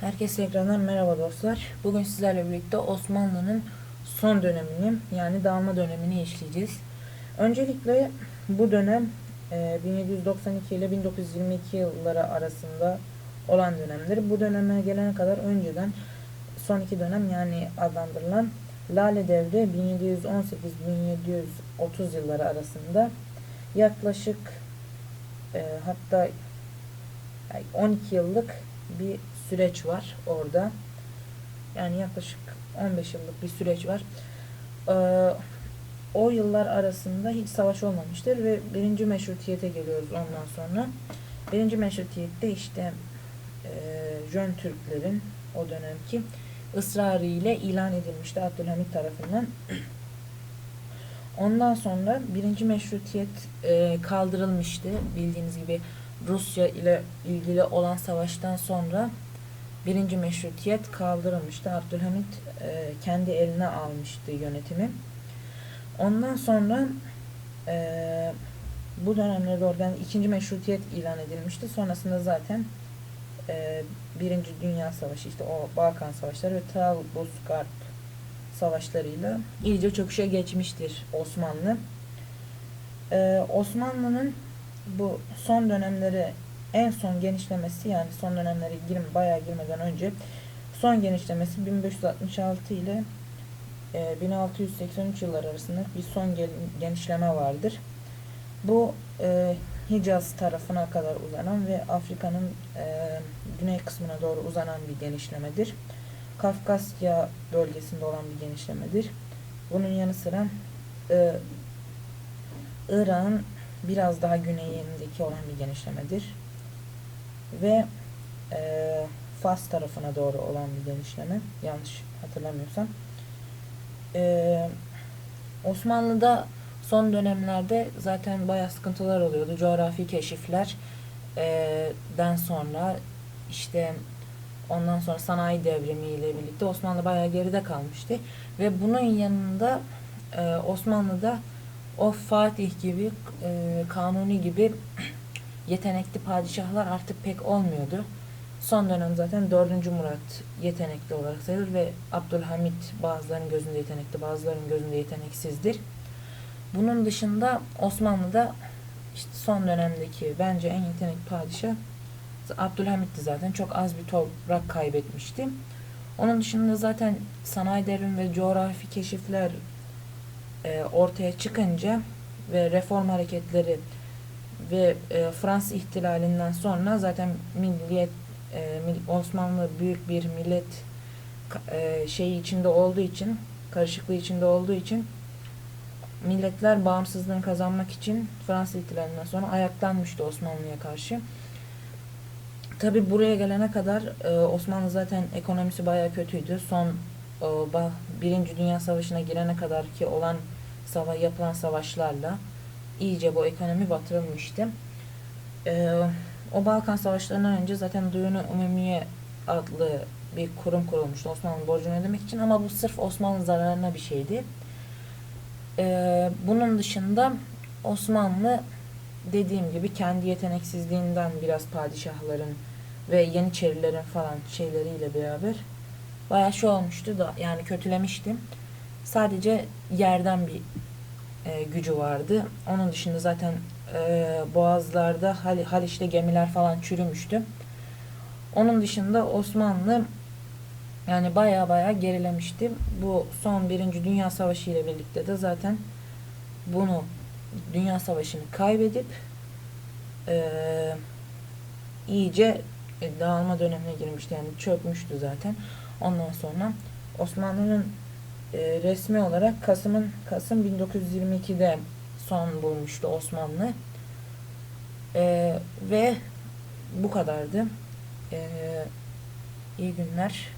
Herkese ekrandan merhaba dostlar. Bugün sizlerle birlikte Osmanlı'nın son dönemini yani dağılma dönemini işleyeceğiz. Öncelikle bu dönem e, 1792 ile 1922 yılları arasında olan dönemdir. Bu döneme gelene kadar önceden son iki dönem yani adlandırılan Lale Devri 1718-1730 yılları arasında yaklaşık e, hatta yani 12 yıllık bir süreç var orada. Yani yaklaşık 15 yıllık bir süreç var. Ee, o yıllar arasında hiç savaş olmamıştır ve birinci meşrutiyete geliyoruz ondan sonra. Birinci meşrutiyette işte e, Jön Türklerin o dönemki ısrarı ile ilan edilmişti Abdülhamit tarafından. Ondan sonra birinci meşrutiyet e, kaldırılmıştı. Bildiğiniz gibi Rusya ile ilgili olan savaştan sonra birinci meşrutiyet kaldırılmıştı. Abdülhamit e, kendi eline almıştı yönetimi. Ondan sonra e, bu dönemlerde oradan ikinci meşrutiyet ilan edilmişti. Sonrasında zaten e, Birinci Dünya Savaşı işte o Balkan Savaşları ve Trablusgarp savaşlarıyla iyice çöküşe geçmiştir Osmanlı. Ee, Osmanlı'nın bu son dönemleri en son genişlemesi yani son dönemleri girim, bayağı girmeden önce son genişlemesi 1566 ile e, 1683 yıllar arasında bir son genişleme vardır. Bu e, Hicaz tarafına kadar uzanan ve Afrika'nın e, güney kısmına doğru uzanan bir genişlemedir. Kafkasya bölgesinde olan bir genişlemedir. Bunun yanı sıra e, Irak'ın biraz daha güneyindeki olan bir genişlemedir. Ve e, Fas tarafına doğru olan bir genişleme. Yanlış hatırlamıyorsam. E, Osmanlı'da son dönemlerde zaten bayağı sıkıntılar oluyordu. Coğrafi keşifler e, den sonra işte ondan sonra sanayi devrimi ile birlikte Osmanlı bayağı geride kalmıştı. Ve bunun yanında e, Osmanlı'da o Fatih gibi, e, Kanuni gibi yetenekli padişahlar artık pek olmuyordu. Son dönem zaten 4. Murat yetenekli olarak sayılır ve Abdülhamit bazılarının gözünde yetenekli, bazılarının gözünde yeteneksizdir. Bunun dışında Osmanlı'da işte son dönemdeki bence en yetenekli padişah Abdülhamit'ti zaten. Çok az bir toprak kaybetmişti. Onun dışında zaten sanayi devrimi ve coğrafi keşifler e, ortaya çıkınca ve reform hareketleri ve e, Fransız ihtilalinden sonra zaten milliyet e, Osmanlı büyük bir millet e, şeyi içinde olduğu için karışıklığı içinde olduğu için milletler bağımsızlığını kazanmak için Fransız ihtilalinden sonra ayaklanmıştı Osmanlı'ya karşı. Tabi buraya gelene kadar e, Osmanlı zaten ekonomisi bayağı kötüydü. Son e, Birinci Dünya Savaşı'na girene kadar ki olan sava yapılan savaşlarla iyice bu ekonomi batırılmıştı. E, o Balkan Savaşlarından önce zaten Duyunu Umumiye adlı bir kurum kurulmuştu Osmanlı borcunu ödemek için ama bu sırf Osmanlı zararına bir şeydi. E, bunun dışında Osmanlı dediğim gibi kendi yeteneksizliğinden biraz padişahların ve Yeniçerilerin falan şeyleriyle beraber bayağı şey olmuştu da yani kötülemiştim. Sadece yerden bir e, gücü vardı. Onun dışında zaten e, boğazlarda Hal Haliç'te gemiler falan çürümüştü. Onun dışında Osmanlı yani baya baya gerilemişti. Bu son Birinci Dünya Savaşı ile birlikte de zaten bunu Dünya Savaşı'nı kaybedip e, iyice dağılma dönemine girmişti. Yani çökmüştü zaten. Ondan sonra Osmanlı'nın e, resmi olarak Kasım'ın Kasım 1922'de son bulmuştu Osmanlı. E, ve bu kadardı. E, iyi günler.